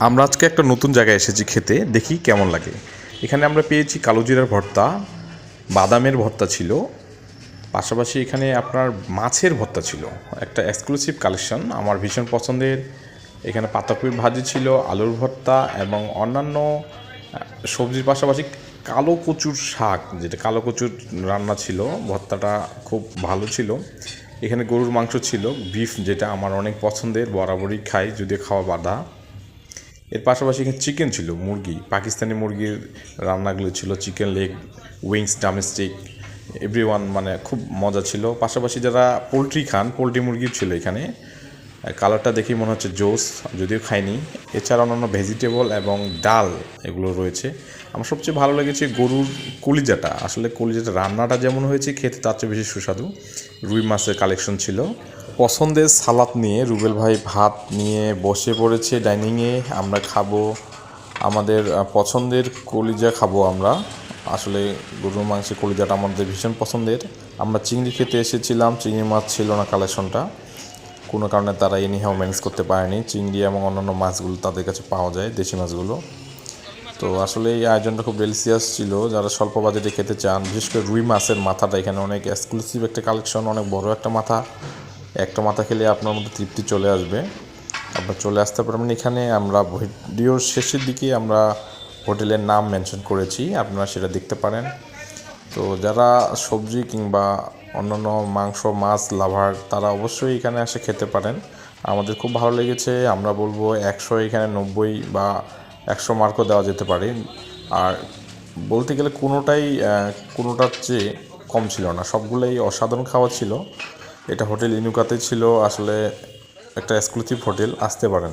আমরা আজকে একটা নতুন জায়গায় এসেছি খেতে, দেখি কেমন লাগে। এখানে আমরা পেয়েছি কালোজিরার ভর্তা, বাদামের ভর্তা ছিল, পাশাপাশি এখানে আপনার মাছের ভর্তা ছিল। একটা এক্সক্লুসিভ কালেকশন আমার ভীষণ পছন্দের। এখানে পাতাকপি ভাজি ছিল, আলুর ভর্তা এবং অন্যান্য সবজির পাশাপাশি কালো কচুর শাক, যেটা কালো কচুর রান্না ছিল, ভর্তাটা খুব ভালো ছিল। এখানে গরুর মাংস ছিল, বিফ যেটা আমার অনেক পছন্দের, বরাবরই খাই, যদিও খাওয়া বাধা। এর পাশাপাশি এখানে চিকেন ছিল, মুরগি, পাকিস্তানি মুরগির রান্নাগুলো ছিল chicken leg wings domestic every মানে খুব মজা ছিল। পাশাপাশি যারা পোলট্রি খান, পোলট্রি মুরগিও ছিল এখানে। কালারটা দেখেই মনে হচ্ছে জোস, যদিও খাইনি। এছাড়া অন্যান্য ভেজিটেবল এবং ডাল এগুলো রয়েছে। আমার সবচেয়ে ভালো লেগেছে গরুর কলিজাটা। আসলে কলিজাটা রান্নাটা যেমন হয়েছে, খেতে তার চেয়ে বেশি সুস্বাদু। রুই মাছের কালেকশন ছিল। পছন্দের সালাদ নিয়ে রুবেল ভাই ভাত নিয়ে বসে পড়েছে ডাইনিংয়ে। আমরা খাব, আমাদের পছন্দের কলিজা খাব আমরা। আসলে গরুর মাংসের কলিজাটা আমাদের ভীষণ পছন্দের। আমরা চিংড়ি খেতে এসেছিলাম, চিংড়ি মাছ ছিল না কালেকশনটা। কোনো কারণে তারা এনিহাও ম্যানেজ করতে পারেনি। চিংড়ি এবং অন্যান্য মাছগুলো তাদের কাছে পাওয়া যায়, দেশি মাছগুলো। তো আসলে এই আয়োজনটা খুব ডেলিসিয়াস ছিল। যারা স্বল্প বাজেটে খেতে চান, বিশেষ করে রুই মাছের মাথাটা এখানে অনেক এক্সক্লুসিভ একটা কালেকশন অনেক বড় একটা মাথা। একটা মাথা খেলে আপনার মধ্যে তৃপ্তি চলে আসবে। আপনার চলে আসতে পারবেন এখানে আমরা ভিডিওর শেষের দিকে আমরা হোটেলের নাম মেনশন করেছি, আপনারা সেটা দেখতে পারেন। তো যারা সবজি কিংবা অন্যান্য মাংস, মাছ লাভার, তারা অবশ্যই এখানে এসে খেতে পারেন। আমাদের খুব ভালো লেগেছে, আমরা বলব একশো এখানে নব্বই বা একশো মার্কও দেওয়া যেতে পারে। আর বলতে গেলে কোনোটাই কোনোটার চেয়ে কম ছিল না। সবগুলোই অসাধারণ খাওয়া ছিল। এটা হোটেল ইনুকাতে ছিল। আসলে একটা এক্সক্লুসিভ হোটেল আসতে পারেন।